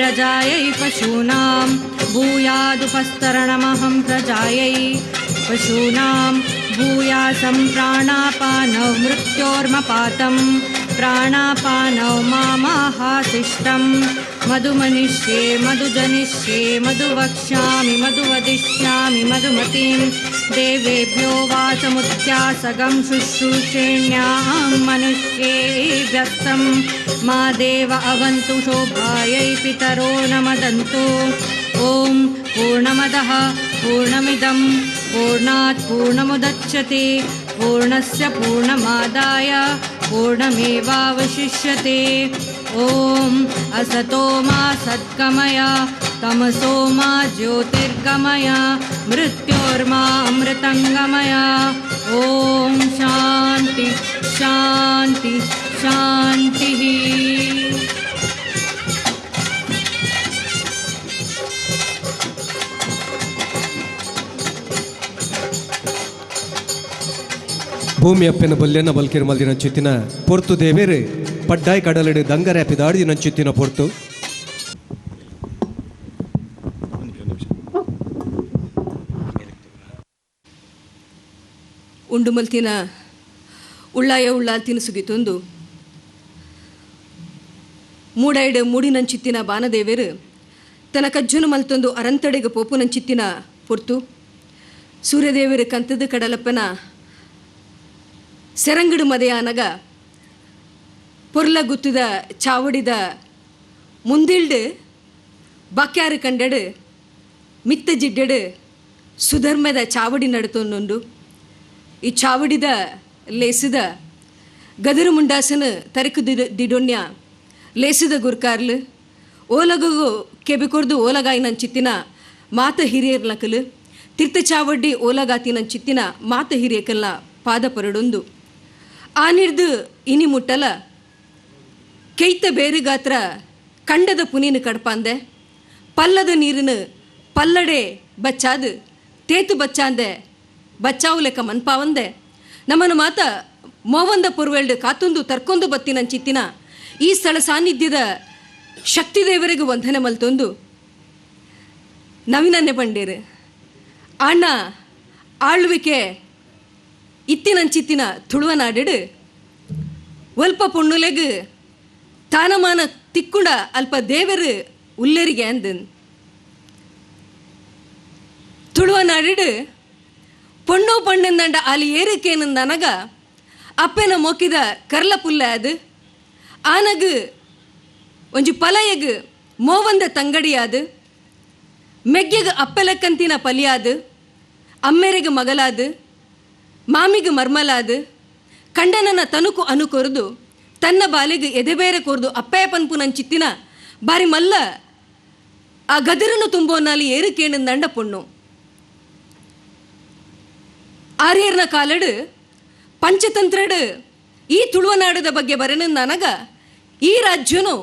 प्रजायै पशूनां भूयादुपस्तरणमहं प्रजायै पशूनां भूयासं प्राणापानौ मृत्योर्मपातं प्राणापानौ मामाहाशिष्टं मधुमनिष्ये मधुजनिष्ये मधुवक्ष्यामि मधुवदिष्यामि मधुमतीं देवेभ्यो वाचमुत्यासगं शुश्रूषेण्यां मनुष्ये व्यक्तं मा देव अवन्तु शोभायै पितरो न मदन्तु। ॐ पूर्णमदः पूर्णमिदं पूर्णात् पूर्णमुदच्छते। पूर्णस्य पूर्णमादाय पूर्णमेवावशिष्यते। ॐ असतो मा सद्गमय, तमसो मा ज्योतिर्गमय। मृत्योर्मा अमृतङ्गमय ॐ शान्ति शान्ति शान्तिः ಭೂಮಿ ಅಪ್ಪೆನ ಬಲ್ಯನ ಬಲ್ಕಿರ ಮಲ್ದಿನ ಚಿತ್ತಿನ ಪೊರ್ತು ದೇವೇರೆ ಪಡ್ಡಾಯ್ ಕಡಲಡು ದಂಗರೆ ಪಿದಾಡಿದಿನ ಚಿತ್ತಿನ ಪೊರ್ತು ಉಂಡು ಮಲ್ತಿನ ಉಳ್ಳಾಯ ಉಳ್ಳಾಲ್ ತಿನಿಸುಗಿತೊಂದು ಮೂಡೈಡು ಮೂಡಿನಂಚಿತ್ತಿನ ಬಾನದೇವೇರು ತನ್ನ ಕಜ್ಜುನು ಮಲ್ತೊಂದು ಅರಂತಡೆಗೆ ಪೋಪುನಂಚಿತ್ತಿನ ಪೊರ್ತು ಸೂರ್ಯದೇವರು ಕಂತದ ಕಡಲಪ್ಪನ ಸೆರಂಗಡು ಮದೆಯಾನಗ ಪೊರ್ಲ ಗುತ್ತದ ಚಾವಡಿದ ಮುಂದಿಲ್ಡು ಬಾಕ್ಯಾರು ಕಂಡಡು ಮಿತ್ತ ಜಿಡ್ಡಡು ಸುಧರ್ಮದ ಚಾವಡಿ ನಡುತ್ತೊಂದುಂಡು ಈ ಚಾವಡಿದ, ಲೇಸಿದ ಗದರು ಮುಂಡಾಸನ ತರಕು ದಿಡ ದಿಡೊನ್ಯ ಲೇಸಿದ ಗುರ್ಕಾರ್ಲು ಓಲಗು ಕೆಬೆಕೊರ್ದು ಓಲಗಾಯಿ ಚಿತ್ತಿನ ಮಾತ ಹಿರಿಯರ್ಲಕಲು ತೀರ್ಥ ಚಾವಡ್ಡಿ ಓಲಗಾತಿ ನನ್ನ ಚಿತ್ತಿನ ಮಾತ ಹಿರಿಯಕಲ್ನ ಪಾದ ಪರಡೊಂದು. ಆನಿಡ್ದು ಇನಿ ಮುಟ್ಟಲ ಕೈತ ಬೇರೆ ಗಾತ್ರ ಕಂಡದ ಪುನೀನ ಕಡ್ಪಾಂದೆ, ಪಲ್ಲದ ನೀರಿನ ಪಲ್ಲಡೆ ಬಚ್ಚಾದು, ತೇತು ಬಚ್ಚಾಂದೆ ಬಚ್ಚಾವು ಲೆಕ್ಕ ಮನ್ಪಾವಂದೆ. ನಮ್ಮನ್ನು ಮಾತ ಮೋವಂದ ಪೊರ್ವೆಲ್ಡ್ ಕಾತುಂದು ತರ್ಕೊಂದು ಬತ್ತಿನ ಚಿತ್ತಿನ. ಈ ಸ್ಥಳ ಸಾನ್ನಿಧ್ಯದ ಶಕ್ತಿ ದೇವರಿಗೆ ವಂದನೆ ಮಲ್ತೊಂದು. ನವಿನನ್ನೆ ಬಂಡೇರು ಅಣ್ಣ ಆಳ್ವಿಕೆ ಇತ್ತಿನಂಚಿತ್ತಿನ ತುಳುವನಾಡಿಡು ಒಲ್ಪ ಪೊಣ್ಣುಲೆಗ್ ತಾನಮಾನ ತಿಕ್ಕುಂಡ ಅಲ್ಪ ದೇವರು ಉಲ್ಲೆರಿಗೆ ಅಂದನ್. ತುಳುವನಾಡಿಡು ಪೊಣ್ಣು ಪಣ್ಣಂದಂಡ ಅಲ್ಲಿ ಏರಿಕೇನಂದನಗ ಅಪ್ಪೆನ ಮೊಕ್ಕಿದ ಕರ್ಲ ಪುಲ್ಲ ಅದು? ಆನಗ್ ಒಂಜಿ ಪಲಯಗ್ ಮೋವಂದ ತಂಗಡಿಯಾದು ಮೆಗ್ಗೆಗ್ ಅಪ್ಪೆಲಕ್ಕಂತಿನ ಪಲಿಯಾದು ಅಮ್ಮೆರೆಗೆ ಮಗಲಾದು? ಮಾಮಿಗೆ ಮರ್ಮಲಾದು? ಕಂಡನನ ತನುಕು ಅನುಕೊರ್ದು ತನ್ನ ಬಾಲಿಗೆ ಎದೆಬೇರೆ ಕೊರ್ದು ನನ್ನ ಪನ್ಪುನಂಚಿತ್ತಿನ ಬಾರಿ ಮಲ್ಲ ಆ ಗದಿರನು ತುಂಬೋನಾಲಿ ಏರುಕೇಣಂದಂಡ ಪೊಣ್ಣು. ಆರ್ಯರ್ನ ಕಾಲಡು, ಪಂಚತಂತ್ರಡು, ಈ ತುಳುವನಾಡದ ಬಗ್ಗೆ ಬರೆನಂದನಗ ಈ ರಾಜ್ಯನು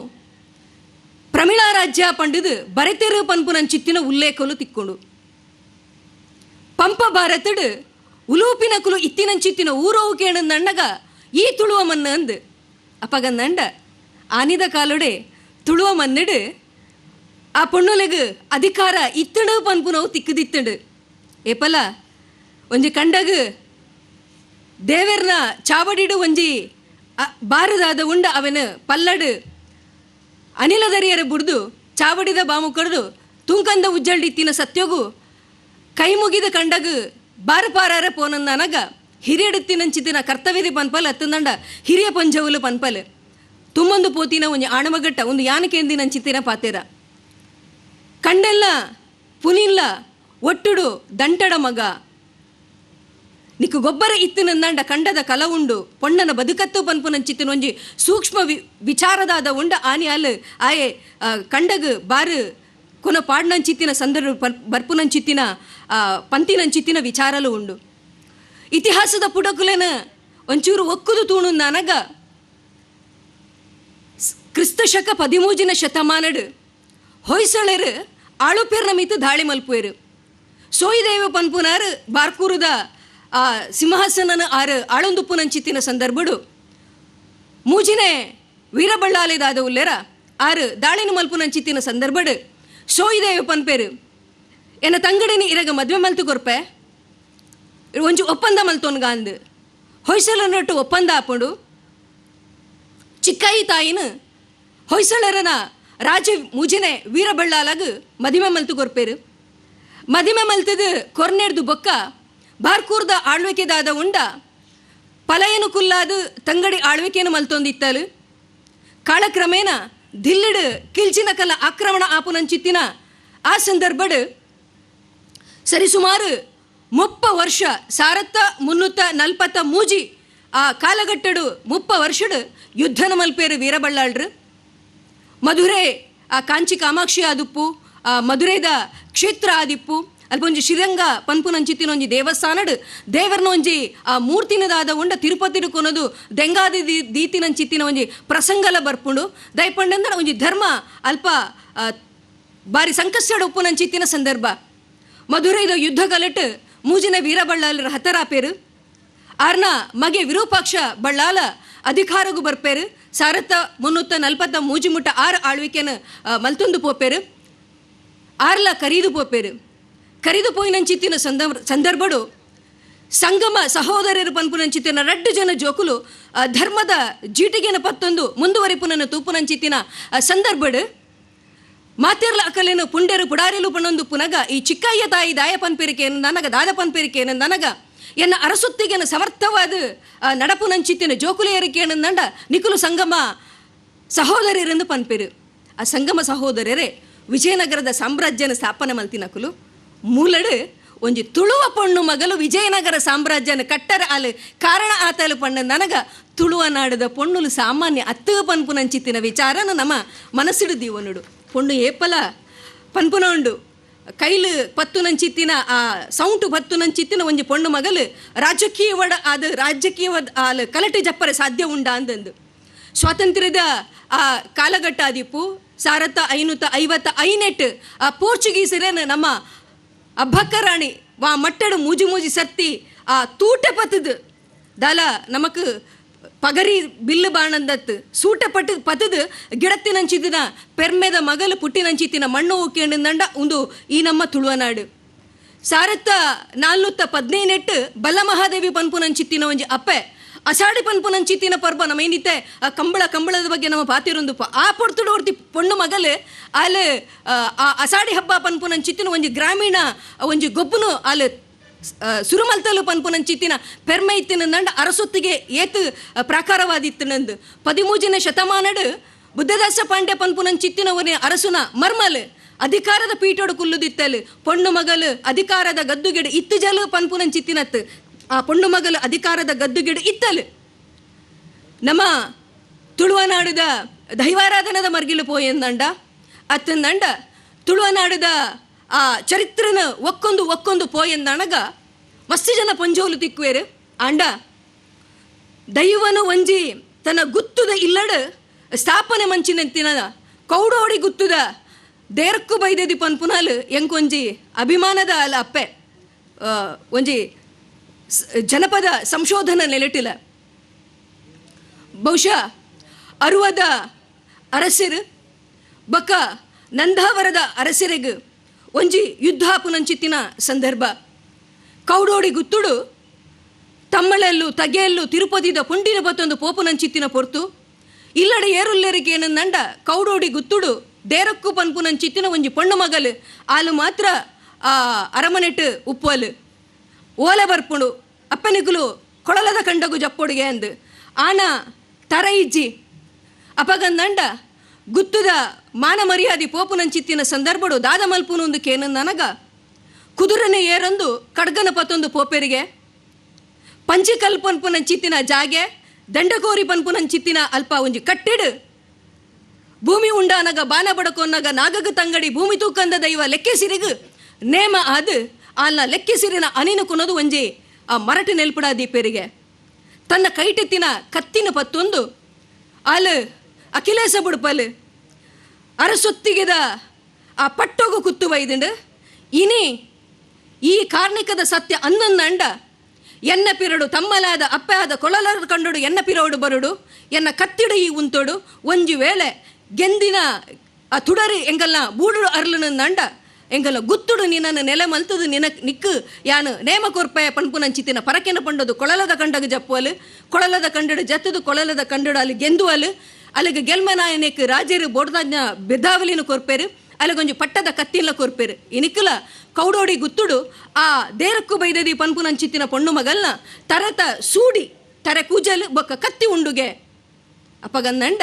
ಪ್ರಮಿಳಾ ರಾಜ್ಯ ಪಂಡಿದು ಬರೆತೆರು ಪನ್ಪುನಂಚಿತ್ತಿನ ಉಲ್ಲೇಖಲು ತಿಕ್ಕೊಂಡು. ಪಂಪ ಭಾರತಡು, ಉಲೂಪಿನ ಕುಲು ಇತ್ತಿನಂಚಿತ್ತಿನ ಊರೋವು ನಣ್ಣಗ ಈ ತುಳುವ ಮನ್ನ ಅಂದು. ನಂಡ ಆನಿದ ಕಾಲೊಡೆ ತುಳುವ ಮನ್ನಡು, ಆ ಪೊಣ್ಣುಲೆಗು ಅಧಿಕಾರ ಇತ್ತಡು ಪನ್ಪುನವು ತಿಕ್ಕದಿತ್ತಡು. ಏಪಲ ಒಂಜಿ ಕಂಡಗ್ ದೇವೆರ್ನ ಚಾವಡಿಡು ಒಂಜಿ ಬಾರದಾದ ಉಂಡ ಅವನು ಪಲ್ಲಡು ಅನಿಲದರಿಯರ ಬುಡ್ದು ಚಾವಡಿದ ಬಾಮು ಕಡ್ದು ತುಂಕಂದ ಉಜ್ಜಲ್ಡಿತ್ತಿನ ಸತ್ಯಗು ಕೈ ಮುಗಿದ ಕಂಡಗ್ ಬಾರಪಾರಾರ ಪೋನಂದನಗ ಹಿರಿಯಡುತ್ತಿನಂಚಿತಿನ ಕರ್ತವ್ಯದಿ ಪನ್ಪಲ್ ಅತ್ತಂದಂಡ ಹಿರಿಯ ಪಂಜವುಲು ಪನ್ಪಲ್. ತುಂಬೊಂದು ಪೋತಿನ ಒಂಜಿ ಆಣಮಗಟ್ಟ ಒಂದು ಯಾನಕೇಂದಿನಂಚಿತಿನ ಪಾತೆರ. ಕಂಡೆಲ್ಲ ಪುನಿಲ್ಲ ಒಟ್ಟುಡು ದಂಟಡ ಮಗ. ನಿಕ್ಕು ಗೊಬ್ಬರ ಇತ್ತಿನಂದಂಡ ಕಂಡದ ಕಲ ಉಂಡು. ಪೊಣ್ಣನ ಬದುಕತ್ತು ಪನ್ಪುನಂಚಿತ್ತಿನ ಒಂಜಿ ಸೂಕ್ಷ್ಮ ವಿಚಾರದಾದ ಉಂಡ ಆನಿ ಅಲ್. ಆಯೆ ಕಂಡಗ್ ಬಾರು ಕೊನ ಪಾಡ್ನಂಚಿತ್ತಿನ ಸಂದರ್ಭ ಬರ್ಪು ಬರ್ಪುನಂಚಿತ್ತಿನ ಪಂತಿ ಪಂತಿನಂಚಿತ್ತಿನ ವಿಚಾರಲು ಉಂಡು. ಇತಿಹಾಸದ ಪುಡಕುಲೆನ ಒಂಚೂರು ಒಕ್ಕುದು ತೂಣು ನನಗ. ಕ್ರಿಸ್ತ ಶಕ ಪದಿಮೂಜಿನ ಶತಮಾನಡು ಹೊಯ್ಸಳರು ಆಳುಪೇರ್ನ ಮಿತ್ತು ದಾಳಿ ಮಲ್ಪುವೆರು. ಸೋಯಿದೇವ ಪನ್ಪುನಾರ್ ಬಾರ್ಕೂರುದ ಆ ಸಿಂಹಾಸನನ ಆಳೊಂದುಪ್ಪು ನಂಚಿತ್ತಿನ ಸಂದರ್ಭಡು. ಮೂಜಿನೆ ವೀರಬಳ್ಳಾಲೆದಾದ ಉಲ್ಲೆರ ಆರು ದಾಳಿನ ಮಲ್ಪುನಂಚಿತ್ತಿನ ಸಂದರ್ಭಡು. ಸೋಯಿದೇವ ಪನ್ಪೇರು ಎನ್ನ ತಂಗಡಿನ ಇರಗ ಮದುವೆ ಮಲ್ತು ಕೊರ್ಪೆ ಒಂಜು ಒಪ್ಪಂದ ಮಲ್ತೋನ್ಗಾಂದು ಹೊಯ್ಸಳ ನಟ್ಟು ಒಪ್ಪಂದ ಹಾಕೊಂಡು ಚಿಕ್ಕಾಯಿ ತಾಯಿನ ಹೊಯ್ಸಳರನ ರಾಜ ಮುಜಿನೆ ವೀರಬಳ್ಳಾಲಾಗ ಮದಿಮೆ ಮಲ್ತು ಕೊರ್ಪೇರು ಮದಿಮೆ ಮಲ್ತದ ಕೊರ್ನೆಡ್ದು ಬೊಕ್ಕ ಬಾರ್ಕೂರ್ದ ಆಳ್ವಿಕೆದಾದ ಉಂಡ ಪಲಯನು ಕುಲ್ಲಾದ ತಂಗಡಿ ಆಳ್ವಿಕೆಯನ್ನು ಮಲ್ತೊಂದಿತ್ತಲು. ಕಾಲಕ್ರಮೇಣ ದಿಲ್ಲಿಡ್ ಕಿಲ್ಚಿನ ಕಲ ಆಕ್ರಮಣ ಆಪುನಂಚಿತ್ತಿನ ಆ ಸಂದರ್ಭಡ್ ಸರಿಸುಮಾರು ಮುಪ್ಪ ವರ್ಷ ಸಾರತ್ತ ಮುನ್ನೂತ್ತ ನಲ್ಪತ್ತ ಮೂಜಿ ಆ ಕಾಲಘಟ್ಟಡು ಮುಪ್ಪ ವರ್ಷಡ್ ಯುದ್ಧನ ಮಲ್ಪೇರು ವೀರಬಳ್ಳಾಳ್ರು. ಮಧುರೆ ಆ ಕಾಂಚಿ ಕಾಮಾಕ್ಷಿ ಆದಿಪ್ಪು ಆ ಮಧುರೆದ ಕ್ಷೇತ್ರ ಆದಿಪ್ಪು. ಅಲ್ಪ ಒಂಜಿ ಶ್ರೀರಂಗ ಪನ್ಪುನಂಚಿತ್ತಿನ ಒಂಜಿ ದೇವಸ್ಥಾನಡ್ ದೇವರನ ಒಂಜಿ, ಆ, ಮೂರ್ತಿನದಾದ ಉಂಡ ತಿರುಪತಿಡು ಕೊನದು ದೆಂಗಾದಿ ದೀತಿನಂಚಿತ್ತಿನ ಒಂಜಿ ಪ್ರಸಂಗಲ ಬರ್ಪುಂಡು. ದಯಪಂಡಂದ್ರ ಒಂಜಿ ಧರ್ಮ ಅಲ್ಪ ಬಾರಿ ಸಂಕಷ್ಟಡ್ ಉಪ್ಪುನಂಚಿತ್ತಿನ ಸಂದರ್ಭ. ಮಧುರೈದ ಯುದ್ಧ ಕಲಟ್ ಮೂಜಿನ ವೀರಬಳ್ಳಾಲರ ಹತರಾಪೇರು ಆರ್ನ ಮಗೆ ವಿರೂಪಾಕ್ಷ ಬಳ್ಳಾಲ ಅಧಿಕಾರಗೂ ಬರ್ಪೇರು. ಸಾರತ್ತ ಮುನ್ನೂತ್ತ ನಲ್ಪತ್ತ ಮೂಜಿ ಮುಟ್ಟ ಆರು ಆಳ್ವಿಕೆನ ಮಲ್ತೊಂದು ಪೋಪೇರು. ಆರ್ಲ ಕರೀದು ಪೋಪೇರು. ಸಂದರ್ಭ ಸಂದರ್ಭಡು ಸಂಗಮ ಸಹೋದರರು ಪನ್ಪುನಂಚಿತ್ತಿನ ರಡ್ಡು ಜನ ಜೋಕುಲು ಧರ್ಮದ ಜೀಟಿಗೆನ ಪತ್ತೊಂದು ಮುಂದುವರಿಪುನನ ತೂಪುನಂಚಿತ್ತಿನ ಆ, ಸಂದರ್ಭಡು ಮಾತೆರ್ಲ ಅಕಲೇನು ಪುಂಡೆರು ಪುಡಾರಿಲು ಪಣೊಂದು ಪುನಗ ಈ ಚಿಕ್ಕಯ್ಯ ತಾಯಿ ದಾಯ ಪನ್ಪೇರಿಕೆಯನ್ನು ನನಗ ದಾದ ಪನ್ಪೇರಿಕೆಯನ್ನು ನನಗ ಎನ್ನ ಅರಸುತ್ತಿಗೆನ ಸಮರ್ಥವಾದ ನಡಪುನಂಚಿತ್ತಿನ ಜೋಕುಲಿಯರಿಕೆಯನ್ನು ನಂಡ ನಿಖುಲು ಸಂಗಮ ಸಹೋದರರೆಂದು ಪನ್ಪಿರು. ಆ ಸಂಗಮ ಸಹೋದರರೇ ವಿಜಯನಗರದ ಸಾಮ್ರಾಜ್ಯನ ಸ್ಥಾಪನೆ ಮಲ್ತಿನಕುಲು ಮೂಲಡು ಒಂಜಿ ತುಳುವ ಪೊಣ್ಣು ಮಗಲು ವಿಜಯನಗರ ಸಾಮ್ರಾಜ್ಯನ ಕಟ್ಟರ ಅಲೆ ಕಾರಣ ಆತಲು ಪಣ್ಣ ನನಗ ತುಳುವ ನಾಡದ ಪೊಣ್ಣುಲು ಸಾಮಾನ್ಯ ಅತ್ತು ಪನ್ಪುನಂಚಿತ್ತಿನ ವಿಚಾರನ ನಮ್ಮ ಮನಸ್ಸಿಡು ದೀವನುಡು ಪೊಣ್ಣು ಏಪಲ ಪನ್ಪುನ ಉಂಡು ಕೈಲು ಪತ್ತುನಂಚಿತ್ತಿನ ಆ ಸೌಂಟು ಪತ್ತುನಂಚಿತ್ತಿನ ಒಂಜಿ ಪೊಣ್ಣು ಮಗಲು ರಾಜಕೀಯವಡ ಆದ ರಾಜಕೀಯವದ ಆಲು ಕಲಟೆ ಜಪ್ಪರೆ ಸಾಧ್ಯ ಉಂಡ ಅಂದಂದು. ಸ್ವಾತಂತ್ರ್ಯದ, ಆ ಕಾಲಘಟ್ಟ ಆದಿಪ್ಪು ಸಾರತ ಐನೂತ ಐವತ್ತ ಐನೆಟ್, ಆ ಪೋರ್ಚುಗೀಸರೇನು ನಮ್ಮ ರಾಣಿ ವಾ ಮಟ್ಟಡು ಮೂಜಿ ಮೂಜಿ ಸತ್ತಿ, ಆ ತೂಟೆ ಪತದ. ದಾಲ ನಮಕ್ ಪಗರಿ ಬಿಲ್ಲು ಬಾಣಂದತ್ತು. ಸೂಟ ಪಟ್ಟು ಪತದು ಗಿಡತ್ತಿನಂಚಿತ್ತಿನ ಪೆರ್ಮೆದ ಮಗಲು ಪುಟ್ಟಿನಂಚಿತ್ತಿನ ಮಣ್ಣು ಉಕ್ಕೇಂಡ ಒಂದು ಈ ನಮ್ಮ ತುಳುವನಾಡು ಸಾರತ್ತ ನಾಲ್ನೂತ್ತ ಪದ್ನೈನೆಟ್ಟು ಬಲಮಹಾದೇವಿ ಪನ್ಪುನಂಚಿತ್ತಿನ ಒಂಜಿ ಅಪ್ಪೆ. ಅಸಾಡಿ ಪನ್ಪುನಂಚಿತ್ತಿನ ಪರ್ಬ ಏನಿತ್ತೆ? ಆ ಕಂಬಳ ಕಂಬಳದ ಬಗ್ಗೆ ನಮ್ಮ ಪಾತಿರೊಂದು ಆ ಪೊಡ್ತುಡು ಹೊರ್ತಿ ಪೊಣ್ಣು ಮಗಲೆ ಅಲ್ಲಿ ಆ ಅಷಾಢಿ ಹಬ್ಬ ಪನ್ಪುನಂಚಿತ್ತಿನ ಒಂದು ಗ್ರಾಮೀಣ, ಒಂಜಿ ಗೊಬ್ಬುನು ಅಲ್ಲಿ ಸುರುಮಲ್ತಲು ಪನ್ಪುನಂಚಿತ್ತಿನ ಪೆರ್ಮೆ ಇತ್ತಿನ ನಂಡ ಅರಸೊತ್ತಿಗೆ ಏತು ಪ್ರಾಕಾರವಾದಿತ್ತನಂದು ಪದಿಮೂಜಿನ ಶತಮಾನಡು ಬುದ್ಧದಾಸ ಪಾಂಡೆ ಪನ್ಪುನಂಚಿತ್ತಿನ ಒನೆ ಅರಸುನ ಮರ್ಮಲ್, ಅಧಿಕಾರದ ಪೀಠೋಡು ಕುಲ್ಲುದಿತ್ತಲು, ಪೊಣ್ಣು ಮಗಲು ಅಧಿಕಾರದ ಗದ್ದುಗೆಡು ಇತ್ತು ಜಲು ಪನ್ಪುನಂಚಿತ್ತಿನತ್ತು ಆ ಪೊಣ್ಣು ಮಗಲು ಅಧಿಕಾರದ ಗದ್ದುಗಿಡು ಇತ್ತಲು ನಮ್ಮ ತುಳುವನಾಡುದ ದೈವಾರಾಧನದ ಮರ್ಗಿಲು ಪೋಯಂದಂಡ ಅತ್ತಂದಂಡ ತುಳುವನಾಡುದ ಆ ಚರಿತ್ರನ ಒಕ್ಕೊಂದು ಒಕ್ಕೊಂದು ಪೋಯಂದಣಗ ಮಸ್ತಿ ಜನ ಪಂಜೋಲು ತಿಕ್ಕುವೇರು. ಆಂಡ ದೈವನ ಒಂಜಿ ತನ್ನ ಗುತ್ತುದ ಇಲ್ಲಡ ಸ್ಥಾಪನೆ ಮಂಚಿನಂತಿನ ಕೌಡೋಡಿ ಗುತ್ತುದ ದೇರಕ್ಕು ಬೈದೆದಿ ಪನ್ಪುನಾಲು ಎಂಕೊಂಜಿ ಅಭಿಮಾನದ ಅಲ್ಲ ಅಪ್ಪೆ. ಒಂಜಿ ಜನಪದ ಸಂಶೋಧನ ನೆಲೆಟಿಲ ಬಹುಶಃ ಅರುವದ ಅರಸಿರ್, ಬಕ ನಂದಾವರದ ಅರಸಿರೆಗ್ ಒಂಜಿ ಯುದ್ಧಾಪುನಂಚಿತ್ತಿನ ಸಂದರ್ಭ. ಕೌಡೋಡಿ ಗುತ್ತುಡು ತಮ್ಮಳೆಲ್ಲು ತಗೆಯಲ್ಲು ತಿರುಪತಿದ ಪುಂಡಿನ ಬತ್ತೊಂದು ಪೋಪುನಂಚಿತ್ತಿನ ಪೊರ್ತು, ಇಲ್ಲಡೆ ಏರುಲ್ಲೆರಿಗೆ ನಂಡ ಕೌಡೋಡಿ ಗುತ್ತುಡು ದೇರಕ್ಕು ಪನ್ಪುನಂಚಿತ್ತಿನ ಒಂಜಿ ಪೊಣ್ಣು ಮಗಲು, ಆಲು ಮಾತ್ರ ಆ ಅರಮನೆಟ್ ಉಪ್ಪಲು ಓಲೆ ಬರ್ಪುಂಡು ಅಪ್ಪನಿಗುಲು ಕೊಳಲದ ಕಂಡಗು ಜಪ್ಪೊಡುಗೆ ಅಂದು. ಆನ ತರ ಇಜ್ಜಿ ಅಪಗಂದಂಡ ಗುತ್ತುದ ಮಾನ ಮರ್ಯಾದೆ ಪೋಪುನಂಚಿತ್ತಿನ ಸಂದರ್ಭಡು ದಾದ ಮಲ್ಪುನು ಒಂದು ಕೇನ ನನಗ. ಕುದುರನೆ ಏರಂದು ಕಡ್ಗನ ಪತ್ತೊಂದು ಪೋಪೆರಿಗೆ. ಪಂಚಿಕಲ್ ಪನ್ಪುನಂಚಿತ್ತಿನ ಜಾಗೆ ದಂಡಕೋರಿ ಪನ್ಪುನಂಚಿತ್ತಿನ ಅಲ್ಪ ಒಂಜಿ ಕಟ್ಟಿಡು. ಭೂಮಿ ಉಂಡಾನಗ ಬಾನ ಬಡಕೊನ್ನಗ ನಾಗಗ ತಂಗಡಿ ಭೂಮಿ ತೂಕಂದ ದೈವ ಲೆಕ್ಕೆಸಿರಿಗು. ನೇಮ ಆದು ಆಲ್ನ ಲೆಕ್ಕಿಸಿರಿನ ಅನಿನು ಕುನದು ಒಂಜಿ, ಆ ಮರಟಿ ನೆಲ್ಪಡ ದೀಪೆರಿಗೆ ತನ್ನ ಕೈಟೆತ್ತಿನ ಕತ್ತಿನ ಪತ್ತೊಂದು, ಅಲ್ ಅಖಿಲೇಶ ಬುಡ್ಪಲ್, ಅರಸೊತ್ತಿಗೆದ ಆ ಪಟ್ಟೋಗು ಕುತ್ತು ಬೈದಿಂಡು ಇನಿ, ಈ ಕಾರ್ಣಿಕದ ಸತ್ಯ ಅಂದಂದಂಡ ಎನ್ನ ಪಿರಡು ತಮ್ಮಲಾದ ಅಪ್ಪೆ ಆದ ಕೊಳಲರ ಕಂಡುಡು ಎನ್ನ ಪಿರೋಡು ಬರುಡು, ಎನ್ನ ಕತ್ತಿಡು ಈ ಉಂತೋಡು, ಒಂಜಿ ವೇಳೆ ಗೆಂದಿನ ಆ ತುಡರಿ ಎಂಗಲ್ಲ ಬೂಡು ಅರ್ಲನ ನಂಡ ಎಂಗಲ್ಲ ಗುತ್ತುಡು ನಿನ್ನ ನೆಲೆ ಮಲ್ತದು ನಿನ ನಿಕ್ಕು. ಯಾನು ನೇಮ ಕೊರ್ಪೆ ಪನ್ಪು ನಂಚಿತಿನ ಪರಕೆನ ಪಂಡದು ಕೊಳಲದ ಕಂಡಗ ಜಪ್ಪುವಲು, ಕೊಳಲದ ಕಂಡಡು ಜತ್ತದು ಕೊಳಲದ ಕಂಡಡು ಅಲ್ಲಿ ಗೆಂದುವಲು. ಅಲ್ಲಿಗೆ ಗೆಲ್ಮನಾಯನೆಕ್ ರಾಜರು ಬೋಡ್ದಾಜ್ನ ಬೆದಾವಲಿನ ಕೊರ್ಪೇರು, ಅಲ್ಲಿಗೊಂಜು ಪಟ್ಟದ ಕತ್ತಿಲ್ಲ ಕೊರ್ಪೇರು. ಇನಿಕ್ಕಲ ಕೌಡೋಡಿ ಗುತ್ತುಡು, ಆ ದೇರಕ್ಕು ಬೈದದಿ ಪನ್ಪು ನಂಚಿತ್ತಿನ ಪೊಣ್ಣು ಮಗಲ್ನ ತರತ ಸೂಡಿ, ತರೆ ಕೂಜಲು ಬೊಕ್ಕ ಕತ್ತಿ ಉಂಡುಗೆ. ಅಪ್ಪಗಂದಂಡ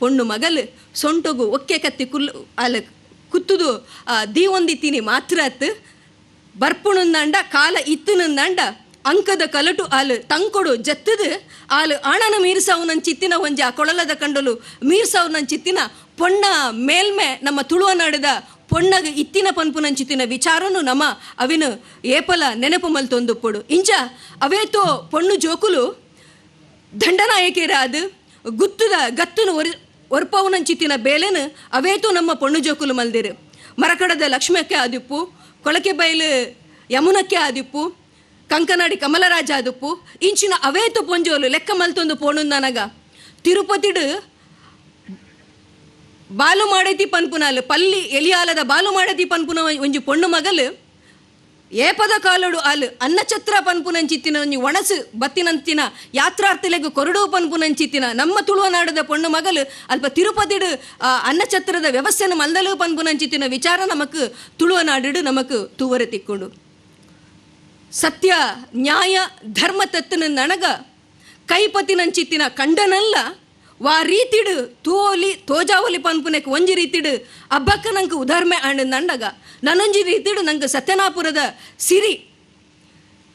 ಪೊಣ್ಣು ಮಗಲು ಸೊಂಟುಗು ಒಕ್ಕೆ ಕತ್ತಿ ಕುಲ್ಲು ಅಲ್ಲ ಕುತ್ತುದು ದೀವೊಂದಿತ್ತೀನಿ ಮಾತ್ರ ಅತ್ ಬರ್ಪುಣಂದಂಡ ಕಾಲ ಇತ್ತನಂದಂಡ ಅಂಕದ ಕಲಟು ಆಲು ತಂಕೊಡು ಜತ್ತದು. ಆಲು ಆಣನ ಮೀರ್ಸಾವು ಚಿತ್ತಿನ ಒಂಜಿ ಆ ಕೊಳಲದ ಕಂಡಲು ಮೀರ್ಸಾವು ನನ್ನ ಚಿತ್ತಿನ ಪೊಣ್ಣ ಮೇಲ್ಮೆ ನಮ್ಮ ತುಳುವ ನಡೆದ ಪೊಣ್ಣಗ ಇತ್ತಿನ ಪನ್ಪು ಚಿತ್ತಿನ ವಿಚಾರನು ನಮ್ಮ ಅವಿನ ಏಪಲ ನೆನಪು ಮಲ್ತೊಂದುಪ್ಪುಡು ಇಂಚ, ಅವೇತೋ ಪೊಣ್ಣು ಜೋಕುಲು ದಂಡನಾಯಕೇರ ಅದು ಗುತ್ತುದ ಗತ್ತುನು ಒರಿ ಒರ್ಪವನಂಚಿತ್ತಿನ ಬೇಲೆನು ಅವೇತು ನಮ್ಮ ಪೊಣ್ಣು ಜೋಕುಲು ಮಲ್ದಿರು. ಮರಕಡದ ಲಕ್ಷ್ಮಕ್ಕೆ ಆದಿಪ್ಪು, ಕೊಳಕೆ ಬೈಲು ಯಮುನಕ್ಕೆ ಆದಿಪ್ಪು, ಕಂಕನಾಡಿ ಕಮಲರಾಜ ಆದಿಪ್ಪು, ಇಂಚಿನ ಅವೇತು ಪೊಂಜೋಲು ಲೆಕ್ಕ ಮಲ್ತೊಂದು ಪೋಣು ನನಗ. ತಿರುಪತಿಡು ಬಾಲು ಮಾಡೈತಿ ಪನ್ಪುನಾಲು, ಪಲ್ಲಿ ಎಲಿಯಾಲದ ಬಾಲು ಮಾಡೈತಿ ಪನ್ಪುನ ಒಂಜಿ ಪೊಣ್ಣು ಮಗಲು ಏಪದ ಕಾಲಡು ಅನ್ನ ಛತ್ರ ಪನ್ಪುನಂಚಿತ್ತಿನ ಒಣಸು ಬತ್ತಿನಂತಿನ, ಯಾತ್ರಾರ್ಥಿಲೆಗು ಕೊರಡು ಪನ್ಪುನಂಚಿತ್ತಿನ ನಮ್ಮ ತುಳುವನಾಡದ ಪೊಣ್ಣು ಮಗಲು, ಅಲ್ಪ ತಿರುಪತಿಡು ಅನ್ನಛತ್ರದ ವ್ಯವಸ್ಥೆನ ಮಲ್ದಲು ಪನ್ಪುನಂಚಿತ್ತಿನ ವಿಚಾರ ನಮಕ್ ತುಳುವನಾಡಿಡು ನಮಕ್ ತೂವರೆ ತಿಕ್ಕೊಂಡು. ಸತ್ಯ, ನ್ಯಾಯ, ಧರ್ಮ ತತ್ತನ ನನಗ ಕೈಪತಿನಂಚಿತ್ತಿನ ಕಂಡನಲ್ಲ ವಾ ರೀತಿಡು ತೋಲಿ ತೋಜಾವಲಿ ಪನ್ಪುನೆಕ್ ಒಂಜಿ ರೀತಿಡು ಅಬ್ಬಕ್ಕ ನಂಗೆ ಉದಾಹರಣೆ ಆಂಡ್ ನಂಡಗ. ನನ್ನೊಂಜಿ ರೀತಿಡು ನಂಗೆ ಸತ್ಯನಾಪುರದ ಸಿರಿ.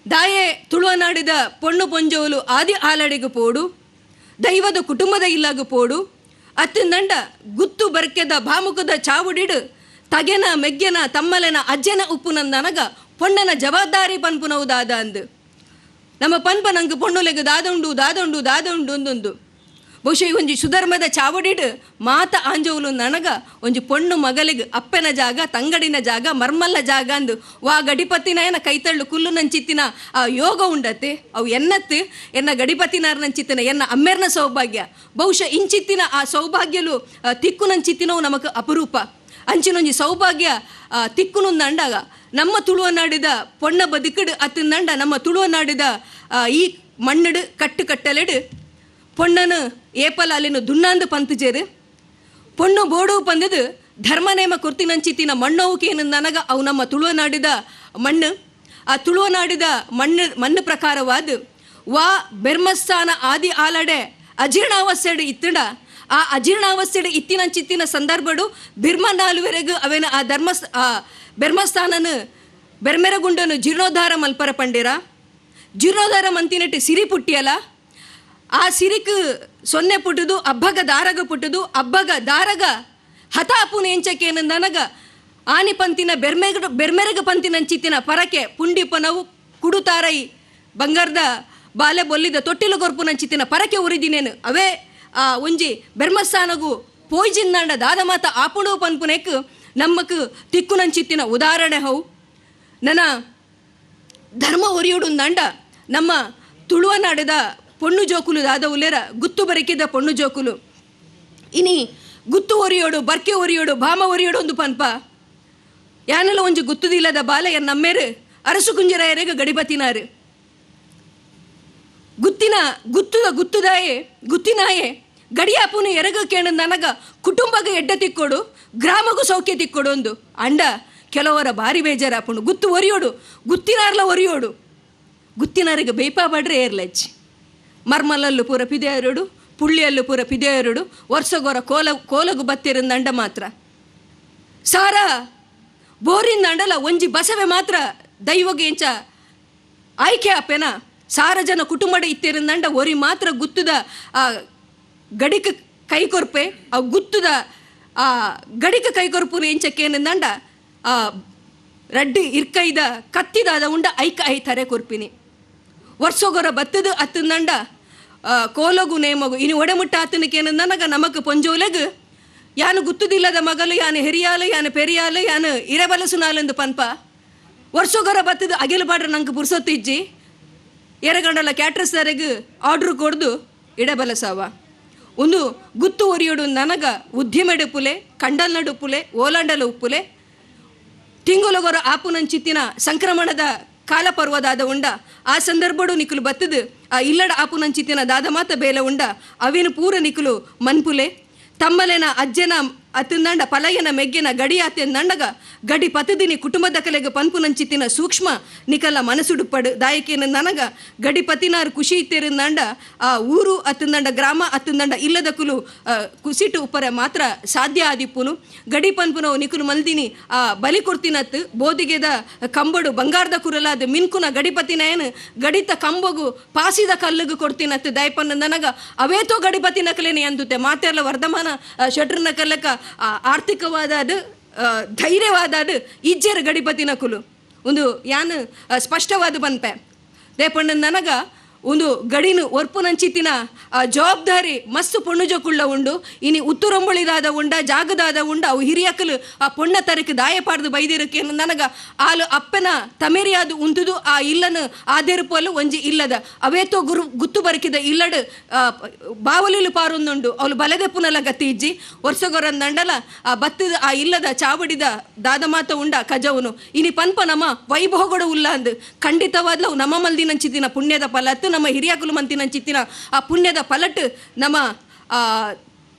ದಾಯೆ ತುಳುವನಾಡಿದ ಪೊಣ್ಣು ಪೊಂಜೋಲು ಆದಿ ಆಲಡಿಗೆ ಪೋಡು, ದೈವದ ಕುಟುಂಬದ ಇಲ್ಲಾಗ ಪೋಡು, ಅತ್ತು ನಂಡ ಗುತ್ತು ಬರ್ಕೆದ ಭಾಮುಕದ ಚಾವುಡಿಡು, ತಗೆನ ಮೆಗ್ಗೆನ ತಮ್ಮಲೆನ ಅಜ್ಜನ ಉಪ್ಪು ನನಗ ಪೊಣ್ಣನ ಜವಾಬ್ದಾರಿ ಪನ್ಪುನವುದಾದ ಅಂದು. ನಮ್ಮ ಪನ್ಪ ನಂಗೆ ಪೊಣ್ಣುಲೆಗೆ ದಾದುಂಡು ದಾದ ಉಂಡು ಒಂದೊಂದು ಬಹುಶಃ ಒಂಜಿ ಸುಧರ್ಮದ ಚಾವಡಿಡು ಮಾತ ಆಂಜವುಲು ನನಗ ಒಂಜಿ ಪೊಣ್ಣು ಮಗಲಿಗೆ ಅಪ್ಪನ ಜಾಗ ತಂಗಡಿನ ಜಾಗ ಮರ್ಮಲ್ಲ ಜಾಗ ಅಂದು ವಾ ಗಡಿಪತಿನ ಕೈತಳ್ಳು ಕುಲ್ಲು ನಂಚಿತ್ತಿನ ಆ ಯೋಗ ಉಂಡತೆ ಅವು ಎನ್ನತ್ತು ಎನ್ನ ಗಡಿಪತಿನಾರ್ ನಂಚಿತ್ತಿನ ಎನ್ನ ಅಮ್ಮೆರ್ನ ಸೌಭಾಗ್ಯ. ಬಹುಶಃ ಇಂಚಿತ್ತಿನ ಆ ಸೌಭಾಗ್ಯಲು ತಿಕ್ಕು ನಂಚಿತ್ತಿನವು ನಮಕ್ ಅಪರೂಪ. ಅಂಚಿನೊಂಜಿ ಸೌಭಾಗ್ಯ ಆ, ನಂಡಾಗ ನಮ್ಮ ತುಳುವನಾಡಿದ ಪೊಣ್ಣ ಬದುಕಡು ನಂಡ ನಮ್ಮ ತುಳುವನಾಡಿದ ಈ ಮಣ್ಣಡು ಕಟ್ಟು ಕಟ್ಟಲೆಡು ಏಪಲ ಅಲ್ಲಿನ ದುಣ್ಣಾಂದು ಪಂತುಜೇರು ಪೊಣ್ಣು ಬೋಡು ಪಂದದು ಧರ್ಮನೇಮ ಕುರ್ತಿನಂಚಿತ್ತಿನ ಮಣ್ಣವುಕೇನು ನನಗ ಅವು ನಮ್ಮ ತುಳುವನಾಡಿದ ಮಣ್ಣು. ಆ ತುಳುವನಾಡಿದ ಮಣ್ಣು ಮಣ್ಣು ಪ್ರಕಾರವಾದ. ವಾ ಬೆರ್ಮಸ್ಥಾನ ಆದಿ ಆಲಡೆ ಅಜೀರ್ಣಾವಸ್ಥೆಡು ಇತ್ತಡ. ಆ ಅಜೀರ್ಣಾವಸ್ಥೆಡು ಇತ್ತಿನಂಚಿತ್ತಿನ ಸಂದರ್ಭಡು ಬಿರ್ಮ ನಾಲ್ವರೆಗೂ ಅವೇನು ಆ ಧರ್ಮ ಆ ಬೆರ್ಮಸ್ಥಾನನು ಬೆರ್ಮೆರಗುಂಡನು ಜೀರ್ಣೋದ್ಧಾರ ಮಲ್ಪರ ಪಂಡಿರ. ಜೀರ್ಣೋದ್ಧಾರ ಮಂತಿನಟ್ಟು ಸಿರಿ ಪುಟ್ಟಿಯಲ್ಲ. ಆ ಸಿರಿಕ್ ಸೊನ್ನೆ ಪುಟ್ಟದು, ಅಬ್ಬಗ ದಾರಗ ಪುಟ್ಟದು, ಅಬ್ಬಗ ದಾರಗ ಹತಾಪು ಎಂಚಕೇನು ನನಗ ಆನಿ ಪಂತಿನ ಬೆರ್ಮೆಗ ಬೆರ್ಮೆರಗ ಪಂತಿನಂಚಿತ್ತಿನ ಪರಕೆ ಪುಂಡಿ ಪನವು ಕುಡುತಾರೈ ಬಂಗಾರದ ಬಾಲೆ ಬೊಲ್ಲಿದ ತೊಟ್ಟಿಲು ಗೊರ್ಪು ನಂಚಿತ್ತಿನ ಪರಕೆ ಉರಿದಿನೇನು. ಅವೇ ಆ ಒಂಜಿ ಬೆರ್ಮಸ್ಥಾನಗು ಪೋಯ್ಜಿಂದಾಂಡ ದಾದ ಮಾತ ಆಪುಣು ಪನ್ಪುನೆಕ್ ನಮ್ಮಕ್ ತಿಕ್ಕು ನಂಚಿತ್ತಿನ ಉದಾಹರಣೆ ಹೌ. ನನ್ನ ಧರ್ಮ ಒರಿಯೋಡು ದಂಡ ನಮ್ಮ ತುಳುವನಾಡದ ಪೊಣ್ಣು ಜೋಕುಲು, ದಾದ ಉಲ್ಲೇರ, ಗುತ್ತು ಬರಕಿದ ಪೊಣ್ಣು ಜೋಕುಲು. ಇನಿ ಗುತ್ತು ಒರಿಯೋಡು, ಬರ್ಕೆ ಒರಿಯೋಡು, ಭಾಮ ಒರಿಯೋಡು ಒಂದು ಪನ್ಪ. ಯಾನೆಲ್ಲ ಒಂಜಿ ಗುತ್ತುದಿಲ್ಲದ ಬಾಲೆಯ ನಮ್ಮೇರು, ಅರಸು ಕುಂಜರಾಯರೆಗೆ ಗಡಿಬತಿನಾರು ಗುತ್ತಿನ, ಗುತ್ತುದ ಗುತ್ತುದಾಯೆ, ಗುತ್ತಿನಾಯೆ, ಗಡಿಯಾಪುನು ಎರಗ ಕೇಣ ನನಗ ಕುಟುಂಬಗ ಎಡ್ಡ ತಿಕ್ಕೋಡು, ಗ್ರಾಮಗೂ ಸೌಖ್ಯ ತಿಕ್ಕೊಡು ಒಂದು ಅಂಡ, ಕೆಲವರ ಭಾರಿ ಬೇಜಾರಾಪುಣು ಗುತ್ತು ಒರಿಯೋಡು, ಗುತ್ತಿನಾರ್ಲ ಒರಿಯೋಡು. ಗುತ್ತಿನಾರಿಗೆ ಬೇಪಾ ಬಾಡ್ರೆ ಏರ್ಲೆಚ್ಚಿ ಮರ್ಮಲಲ್ಲು ಪೂರ ಪಿದೆಯರುಡು ಪುಳ್ಳಿಯಲ್ಲೂ ಪೂರ ಪಿದೆಯರುಡು ವರ್ಷಗೊರ ಕೋಲ, ಕೋಲಗು ಬತ್ತಿರಂದ ಅಂಡ ಮಾತ್ರ. ಸಾರ ಬೋರಿಂದ ಅಂಡಲ ಒಂಜಿ ಬಸವೆ ಮಾತ್ರ ದೈವಗೆ ಎಂಚ ಆಯ್ಕೆ ಆಪೆನ. ಸಾರ ಜನ ಕುಟುಂಬಡ ಇತ್ತಿರಂದಂಡ ಒರಿ ಮಾತ್ರ ಗುತ್ತುದ, ಆ, ಗಡಿಕ ಕೈಕೊರ್ಪೆ ಆ ಗುತ್ತುದ, ಆ, ಗಡಿಕ ಕೈಕೊರ್ಪುರು ಎಂಚಕ್ಕೇನಂದಂಡ ಆ, ರಡ್ಡಿ ಇರ್ಕೈದ, ಕತ್ತಿದಾದ ಉಂಡ ಐಕ ಐ ತರೆ ಕೊರ್ಪಿನಿ. ವರ್ಷಗೊರ ಬತ್ತದು ಅತ್ತಂದಂಡ ಕೋಲಗು ನೇಮಗು. ಇನ್ನು ಒಡೆಮುಟ್ಟ ಆತನಕೇನು ನನಗ ನಮಕ್ ಪೊಂಜೋಲೆಗ್. ಯಾನು ಗುತ್ತುದಿಲ್ಲದ ಮಗಲು, ಯಾನು ಹಿರಿಯಾಲು ಯಾನು ಪೆರಿಯಾಲು ಯಾನು ಇರಬಲಸುನಾಲೆಂದು ಪನ್ಪ. ವರ್ಷಗೊರ ಬತ್ತದು ಅಗಿಲು ಬಾಡ್ರ ನಂಗೆ ಪುರ್ಸೊತ್ತಿಜ್ಜಿ ಎರಗಂಡಲ ಕ್ಯಾಟ್ರಸ್ದರೆಗ್ ಆರ್ಡ್ರ್ ಕೊಡ್ದು ಇಡಬಲಸವ. ಒಂದು ಗುತ್ತು ಒರಿಯೋಡು ನನಗ ಉದ್ಯಮೆಡುಪುಲೆ ಕಂಡಲ್ ನಡುಪುಲೆ ಓಲಾಂಡಲ ಉಪ್ಪುಲೆ. ತಿಂಗುಲಗೊರ ಆಪುನಂಚಿತ್ತಿನ ಸಂಕ್ರಮಣದ ಕಾಲ ಉಂಡ, ಆ ಸಂದರ್ಭಡು ನಿಕುಲು ಬತ್ತದು, ಆ ಇಲ್ಲಡ ಆಪುನಂಚಿತ್ತಿನ ದಾದ ಮಾತ ಬೇಲ ಉಂಡ, ಅವಿನ ಪೂರ ನಿಕುಲು ಮನ್ಪುಲೆ, ತಮ್ಮಲೆನ ಅಜ್ಜನ ಅತ್ತಂದಂಡ ಪಲಯನ ಮೆಗ್ಗಿನ ಗಡಿ ನಂಡಗ ಗಡಿ ಪತದಿನಿ ಕುಟುಂಬದ ಕಲೆಗೆ ಪನ್ಪುನಂಚಿತ್ತಿನ ಸೂಕ್ಷ್ಮ ನಿಕಲ ಮನಸುಡುಪಡು ದಾಯಕೇನ ನನಗ ಗಡಿ ಪತಿನಾರು ಖುಷಿ ಇತ್ತಿರಂದಂಡ ಆ ಊರು ಅತ್ತಿಂದಂಡ ಗ್ರಾಮ ಅತ್ತಿಂದಂಡ ಇಲ್ಲದ ಕುಲು ಕುಸಿಟು ಉಪ್ಪರ ಮಾತ್ರ ಸಾಧ್ಯ ಆದಿಪ್ಪುನು. ಗಡಿ ಪನ್ಪುನವು ನಿಕುಲು ಮಲ್ದಿನಿ ಆ ಬಲಿ ಕೊಡ್ತಿನತ್ ಬೋದಿಗೆದ ಕಂಬಡು ಬಂಗಾರದ ಕುರಲಾದ ಮಿನ್ಕುನ ಗಡಿಪತಿನ ಏನು ಗಡಿತ ಕಂಬಗು ಪಾಸಿದ ಕಲ್ಲುಗು ಕೊಡ್ತಿನತ್ ದಯಪನ್ನ ನನಗ. ಅವೇತೋ ಗಡಿಪತಿ ನಕಲೇನೆ ಅಂದುತ್ತೆ ಮಾತೆಲ್ಲ ವರ್ಧಮಾನ ಶಟ್ರನ ಕಲ್ಲಕ ಆ, ಆರ್ಥಿಕವಾದ ಅದು ಧೈರ್ಯವಾದ ಅದು ಇಜ್ಜರ ಗಡಿಪತಿ ನಕುಲು ಒಂದು ಯಾನು ಸ್ಪಷ್ಟವಾದ ಬನ್ಪೆ ದೇಪಣ್ಣ ನನಗ ಒಂದು ಗಡಿನ ಒರ್ಪುನಂಚಿತ್ತಿನ ಜವಾಬ್ದಾರಿ ಮಸ್ತು ಪೊಣ್ಣುಜೊಕುಳ್ಳ ಉಂಡು. ಇನಿ ಉತ್ತುರಂಬುಳಿದಾದ ಉಂಡ, ಜಾಗದಾದ ಉಂಡ, ಅವು ಹಿರಿಯಕಲು ಆ ಪೊಣ್ಣ ತರಕ್ಕೆ ದಾಯಪಾಡ್ದು ಬೈದಿರಕ್ಕೆ ನನಗ ಆಲು ಅಪ್ಪನ ತಮೇರಿಯಾದು ಉಂತುದು, ಆ ಇಲ್ಲನು ಆದೇರುಪಲು ಒಂಜಿ ಇಲ್ಲದ. ಅವೇತೋ ಗುರು ಗುತ್ತು ಬರಕಿದ ಇಲ್ಲಡು ಬಾವಲಿಲು ಪಾರೊಂದುಂಡು. ಅವಳು ಬಲದೆಪ್ಪುನಲ ಗತಿ ಇಜ್ಜಿ ವರ್ಷಗೊರಂದಂಡಲ ಆ ಬತ್ತದ, ಆ ಇಲ್ಲದ ಚಾವಡಿದ ದಾದ ಮಾತ ಉಂಡ, ಕಜವನು. ಇನಿ ಪನ್ಪ ನಮ ವೈಭವಗಳು ಉಲ್ಲ ಅಂದು. ಖಂಡಿತವಾದ್ಲವು ನಮ್ಮ ಮಲ್ದಿನಂಚಿತ್ತಿನ ಪುಣ್ಯದ ಫಲತ್ತು ನಮ್ಮ ಹಿರಿಯಕುಲು ಮಂತಿನಂಚಿತ್ತಿನ ಆ ಪುಣ್ಯದ ಪಲಟ್ ನಮ್ಮ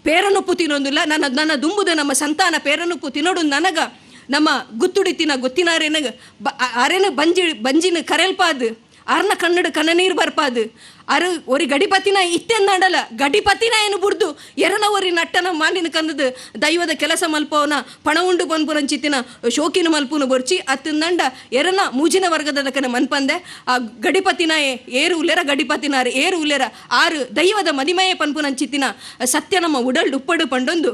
ಪೇರನುಪ್ಪು ತಿನ್ನೊಂದಿಲ್ಲ ನನ್ನ ನನ್ನ ದುಂಬುದ ನಮ್ಮ ಸಂತಾನ ಪೇರನುಪ್ಪು ತಿನ್ನೋಡು ನನಗ. ನಮ್ಮ ಗುತ್ತುಡಿತಿನ ಗೊತ್ತಿನಾರೇನಗ ಬ ಅರೆನ ಬಂಜಿ, ಬಂಜಿನ ಕರೆಲ್ಪಾದು ಅರ್ನ ಕನ್ನಡ ಕನ್ನ ನೀರು ಬರ್ಪಾದು. ಅರು, ಒರಿ ಗಡಿಪತಿನ ಇತ್ತೆಂದಾಡಲ್ಲ ಗಡಿಪತಿನ ಏನು ಬುಡ್ದು ಎರಲ ಒರಿ ನಟ್ಟನ ಮಾಲಿನ ಕಂದದು ದೈವದ ಕೆಲಸ ಮಲ್ಪವನ, ಪಣ ಉಂಡು ಚಿತ್ತಿನ ಶೋಕಿನ ಮಲ್ಪುನು ಬರ್ಚಿ ಅತ್ತಿಂದಂಡ ಎರನ ಮೂಜಿನ ವರ್ಗದ ಕನ ಮನ್ಪಂದೆ. ಆ ಗಡಿಪತಿನ ಏರು ಉಲ್ಲೆರ ಗಡಿಪತಿನ ಏರು ಉಲ್ಲೆರ ಆರು ದೈವದ ಮದಿಮಯ ಪನ್ಪುನಂಚಿತ್ತಿನ ಸತ್ಯ ನಮ್ಮ ಉಡಲ್ ಉಪ್ಪಡು ಪಂಡೊಂದು.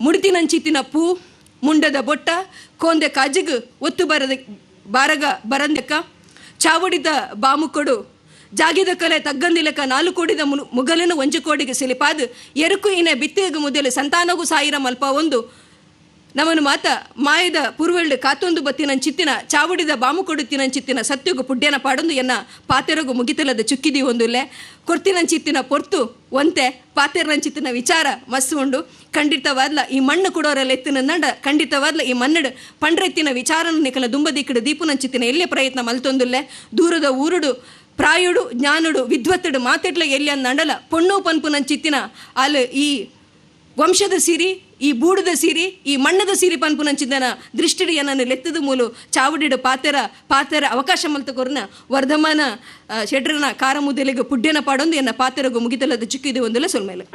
ಮುಡಿತಿನಂಚಿತ್ತಿನ ಪೂ, ಮುಂಡದ ಬೊಟ್ಟ, ಕೋಂದೆ ಕಾಜಿಗು, ಒತ್ತು ಬರದ, ಬಾರಗ ಬರಂದೆಕ್ಕ. ಚಾವಡಿದ ಬಾಮುಕೊಡು ಜಾಗಿದ ಕಲೆ ತಗ್ಗಂದಿಲಕ ನಾಲು ಕೋಡಿದ ಮುಗಲಿನ ಒಂಜು ಕೋಡಿಗೆ ಸಿಲಿಪಾದು ಎರುಕು ಇನೆ ಬಿತ್ತಿಗೆ ಮುದಲು ಸಂತಾನಗು ಸಾಯಿರ ಮಲ್ಪ ಒಂದು. ನಮನು ಮಾತ ಮಾಯದ ಪೂರ್ವಳ್ಳಿ ಕಾತೊಂದು ಬತ್ತಿನ ಚಿತ್ತಿನ, ಚಾವುಡಿದ ಬಾಮು ಕೊಡುತ್ತಿನ ಚಿತ್ತಿನ ಸತ್ಯಗು ಪುಡ್ಯನ ಪಾಡೊಂದು ಎನ್ನ ಪಾತೆರಗು ಮುಗಿತಲದ ಚುಕ್ಕಿದಿ ಒಂದುಲ್ಲೆ ಕೊರ್ತಿನ ಚಿತ್ತಿನ ಪೊರ್ತು ಒಂತೆ ಪಾತೆರನ ಚಿತ್ತಿನ ವಿಚಾರ ಮಸ್ಸು ಉಂಡು. ಖಂಡಿತವಾದ್ಲ ಈ ಮಣ್ಣು ಕೊಡೋರೆಲ್ಲ ಎತ್ತಿನ ನಂಡ, ಖಂಡಿತವಾದ್ಲ ಈ ಮನ್ನಡು ಪಂಡ್ರೆತ್ತಿನ ವಿಚಾರನ ನಿಕಲ ದುಂಬದಿಕ್ಕಡು ದೀಪುನ ಚಿತ್ತಿನ ಎಲ್ಲೇ ಪ್ರಯತ್ನ ಮಲ್ತೊಂದುಲ್ಲೆ. ದೂರದ ಊರುಡು ಪ್ರಾಯುಡು, ಜ್ಞಾನುಡು, ವಿದ್ವತ್ತುಡು ಮಾತೆಟ್ಲ ಎಲ್ಲಿ ಅಂದಂಡಲ ಪೊಣ್ಣು ಪನ್ಪುನ ಚಿತ್ತಿನ. ಅಲ್ಲಿ ಈ ವಂಶದ ಸಿರಿ, ಈ ಬೂಡದ ಸಿರಿ, ಈ ಮಣ್ಣದ ಸಿರಿ ಪನ್ಪುನಂಚಿದನ ದೃಷ್ಟಿಡಿ ಏನನ್ನು ಲೆತ್ತದ ಮೂಲು ಚಾವುಡಿಡು ಪಾತೆರ ಪಾತೆರ ಅವಕಾಶ ಮಲ್ತಕೊರ್ನ ವರ್ಧಮಾನ ಶೆಟ್ರನ ಕಾರ ಮುದೆಲೆಗೆ ಪುಡ್ಯನ ಪಾಡೊಂದು ಎನ್ನ ಪಾತೆರಗು ಮುಗಿತಲದ ಚಿಕ್ಕಿದೆ ಒಂದಲ್ಲ ಸೊಲ್ಮೇಲೆ.